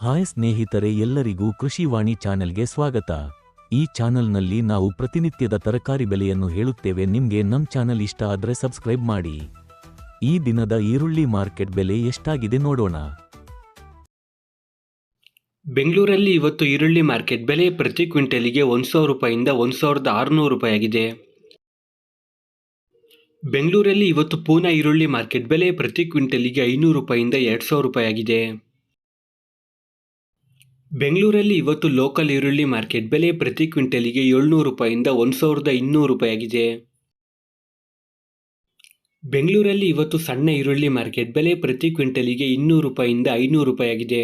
Hi ಸ್ನೇಹಿತರೆ ಎಲ್ಲರಿಗೂ ಕೃಷಿವಾಣಿ ಚಾನೆಲ್ಗೆ ಸ್ವಾಗತ. ಈ ಚಾನೆಲ್ನಲ್ಲಿ ನಾವು ಪ್ರತಿನಿತ್ಯದ ತರಕಾರಿ ಬೆಲೆಯನ್ನು ಹೇಳುತ್ತೇವೆ. ನಿಮಗೆ ನಮ್ಮ ಚಾನೆಲ್ ಇಷ್ಟ ಆದರೆ ಸಬ್ಸ್ಕ್ರೈಬ್ ಮಾಡಿ. ಈ ದಿನದ ಈರುಳ್ಳಿ ಮಾರ್ಕೆಟ್ ಬೆಲೆ ಎಷ್ಟಾಗಿದೆ ನೋಡೋಣ. ಬೆಂಗಳೂರಲ್ಲಿ ಇವತ್ತು ಈರುಳ್ಳಿ ಮಾರ್ಕೆಟ್ ಬೆಲೆ ಪ್ರತಿ ಕ್ವಿಂಟಲಿಗೆ ಒಂದು ಸಾವಿರ ರೂಪಾಯಿಂದ ಒಂದು ಸಾವಿರದ ಆರುನೂರು ರೂಪಾಯಿ ಆಗಿದೆ ಬೆಂಗಳೂರಲ್ಲಿ ಇವತ್ತು ಪೂನಾ ಈರುಳ್ಳಿ ಮಾರ್ಕೆಟ್ ಬೆಲೆ ಪ್ರತಿ ಕ್ವಿಂಟಲಿಗೆ ಐನೂರು ರೂಪಾಯಿಂದ ಎರಡು ಸಾವಿರ ರೂಪಾಯಿ ಆಗಿದೆ ಬೆಂಗಳೂರಲ್ಲಿ ಇವತ್ತು ಲೋಕಲ್ ಈರುಳ್ಳಿ ಮಾರ್ಕೆಟ್ ಬೆಲೆ ಪ್ರತಿ ಕ್ವಿಂಟಲಿಗೆ ಏಳ್ನೂರು ರೂಪಾಯಿಂದ ಒಂದು ಸಾವಿರದ ಇನ್ನೂರು ರೂಪಾಯಿಯಾಗಿದೆ. ಬೆಂಗಳೂರಲ್ಲಿ ಇವತ್ತು ಸಣ್ಣ ಈರುಳ್ಳಿ ಮಾರ್ಕೆಟ್ ಬೆಲೆ ಪ್ರತಿ ಕ್ವಿಂಟಲಿಗೆ ಇನ್ನೂರು ರೂಪಾಯಿಂದ ಐನೂರು ರೂಪಾಯಿಯಾಗಿದೆ.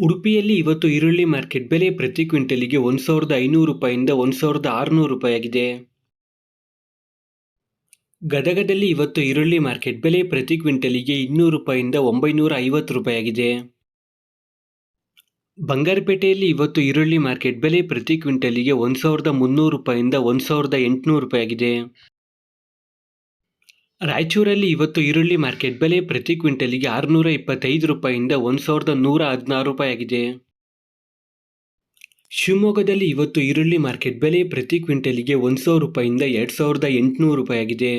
ಉಡುಪಿಯಲ್ಲಿ ಇವತ್ತು ಈರುಳ್ಳಿ ಮಾರ್ಕೆಟ್ ಬೆಲೆ ಪ್ರತಿ ಕ್ವಿಂಟಲಿಗೆ ಒಂದು ಸಾವಿರದ ಐನೂರು ರೂಪಾಯಿಂದ ಒಂದು ಸಾವಿರದ ಆರುನೂರು ರೂಪಾಯಿಯಾಗಿದೆ. ಗದಗದಲ್ಲಿ ಇವತ್ತು ಈರುಳ್ಳಿ ಮಾರ್ಕೆಟ್ ಬೆಲೆ ಪ್ರತಿ ಕ್ವಿಂಟಲಿಗೆ ಇನ್ನೂರು ರೂಪಾಯಿಂದ ಒಂಬೈನೂರ ಐವತ್ತು ರೂಪಾಯಿ ಆಗಿದೆ ಬಂಗಾರಪೇಟೆಯಲ್ಲಿ ಇವತ್ತು ಈರುಳ್ಳಿ ಮಾರ್ಕೆಟ್ ಬೆಲೆ ಪ್ರತಿ ಕ್ವಿಂಟಲಿಗೆ ಒಂದು ಸಾವಿರದ ಮುನ್ನೂರು ರೂಪಾಯಿಂದ ಒಂದು ಸಾವಿರದ ಎಂಟುನೂರು ರೂಪಾಯಿ ಆಗಿದೆ. ರಾಯಚೂರಲ್ಲಿ ಇವತ್ತು ಈರುಳ್ಳಿ ಮಾರ್ಕೆಟ್ ಬೆಲೆ ಪ್ರತಿ ಕ್ವಿಂಟಲಿಗೆ ಆರುನೂರ ಇಪ್ಪತ್ತೈದು ರೂಪಾಯಿಂದ ಒಂದು ಸಾವಿರದ ನೂರ ಹದಿನಾರು ರೂಪಾಯಿ ಆಗಿದೆ. ಶಿವಮೊಗ್ಗದಲ್ಲಿ ಇವತ್ತು ಈರುಳ್ಳಿ ಮಾರ್ಕೆಟ್ ಬೆಲೆ ಪ್ರತಿ ಕ್ವಿಂಟಲಿಗೆ ಒಂದು ಸಾವಿರ ರೂಪಾಯಿಂದ ಎರಡು ಸಾವಿರದ ಎಂಟುನೂರು ರೂಪಾಯಿ ಆಗಿದೆ.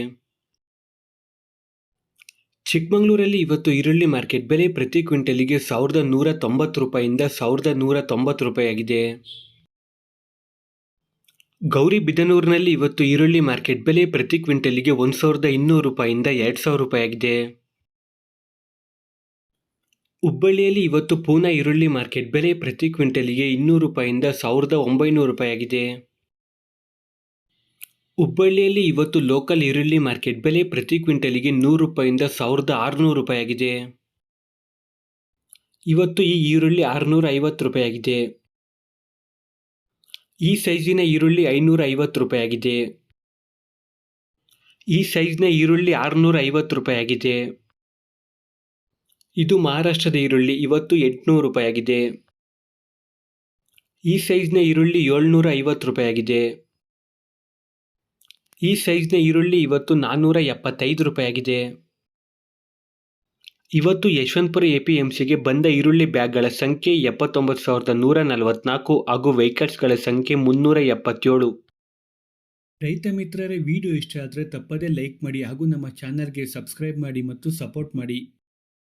ಚಿಕ್ಕಮಗಳೂರಲ್ಲಿ ಇವತ್ತು ಈರುಳ್ಳಿ ಮಾರ್ಕೆಟ್ ಬೆಲೆ ಪ್ರತಿ ಕ್ವಿಂಟಲಿಗೆ ಸಾವಿರದ ನೂರ ತೊಂಬತ್ತು ರೂಪಾಯಿಂದ ಸಾವಿರದ ನೂರ ತೊಂಬತ್ತು ರೂಪಾಯಿಯಾಗಿದೆ. ಗೌರಿಬಿದನೂರಿನಲ್ಲಿ ಇವತ್ತು ಈರುಳ್ಳಿ ಮಾರ್ಕೆಟ್ ಬೆಲೆ ಪ್ರತಿ ಕ್ವಿಂಟಲಿಗೆ ಒಂದು ಸಾವಿರದ ಇನ್ನೂರು ರೂಪಾಯಿಂದ ಎರಡು ಸಾವಿರ ರೂಪಾಯಿಯಾಗಿದೆ. ಹುಬ್ಬಳ್ಳಿಯಲ್ಲಿ ಇವತ್ತು ಪೂನಾ ಈರುಳ್ಳಿ ಮಾರ್ಕೆಟ್ ಬೆಲೆ ಪ್ರತಿ ಕ್ವಿಂಟಲಿಗೆ ಇನ್ನೂರು ರೂಪಾಯಿಂದ ಸಾವಿರದ ಒಂಬೈನೂರು ರೂಪಾಯಿ ಆಗಿದೆ ಹುಬ್ಬಳ್ಳಿಯಲ್ಲಿ ಇವತ್ತು ಲೋಕಲ್ ಈರುಳ್ಳಿ ಮಾರ್ಕೆಟ್ ಬೆಲೆ ಪ್ರತಿ ಕ್ವಿಂಟಲಿಗೆ ನೂರು ರೂಪಾಯಿಂದ ಸಾವಿರದ ಆರುನೂರು ರೂಪಾಯಿಯಾಗಿದೆ. ಇವತ್ತು ಈ ಈರುಳ್ಳಿ ಆರುನೂರ ಐವತ್ತು ರೂಪಾಯಿಯಾಗಿದೆ. ಈ ಸೈಜಿನ ಈರುಳ್ಳಿ ಐನೂರ ಐವತ್ತು ರೂಪಾಯಿಯಾಗಿದೆ. ಈ ಸೈಜ್ನ ಈರುಳ್ಳಿ ಆರುನೂರ ಐವತ್ತು ರೂಪಾಯಿಯಾಗಿದೆ. ಇದು ಮಹಾರಾಷ್ಟ್ರದ ಈರುಳ್ಳಿ ಇವತ್ತು ಎಂಟುನೂರು ರೂಪಾಯಿಯಾಗಿದೆ. ಈ ಸೈಜ್ನ ಈರುಳ್ಳಿ ಏಳ್ನೂರ ಐವತ್ತು ರೂಪಾಯಿ ಆಗಿದೆ ಈ ಸೈಜ್ನ ಈರುಳ್ಳಿ ಇವತ್ತು ನಾನ್ನೂರ ಎಪ್ಪತ್ತೈದು ರೂಪಾಯಿಯಾಗಿದೆ. ಇವತ್ತು ಯಶವಂತಪುರ ಎ ಪಿ ಎಂ ಸಿಗೆ ಬಂದ ಈರುಳ್ಳಿ ಬ್ಯಾಗ್ಗಳ ಸಂಖ್ಯೆ ಎಪ್ಪತ್ತೊಂಬತ್ತು ಸಾವಿರದ ನೂರ ನಲವತ್ನಾಲ್ಕು ಹಾಗೂ ವೆಹಿಕಲ್ಸ್ಗಳ ಸಂಖ್ಯೆ ಮುನ್ನೂರ ಎಪ್ಪತ್ತೇಳು ರೈತ ಮಿತ್ರರೇ, ವಿಡಿಯೋ ಇಷ್ಟ ಆದರೆ ತಪ್ಪದೇ ಲೈಕ್ ಮಾಡಿ ಹಾಗೂ ನಮ್ಮ ಚಾನಲ್ಗೆ ಸಬ್ಸ್ಕ್ರೈಬ್ ಮಾಡಿ ಮತ್ತು ಸಪೋರ್ಟ್ ಮಾಡಿ.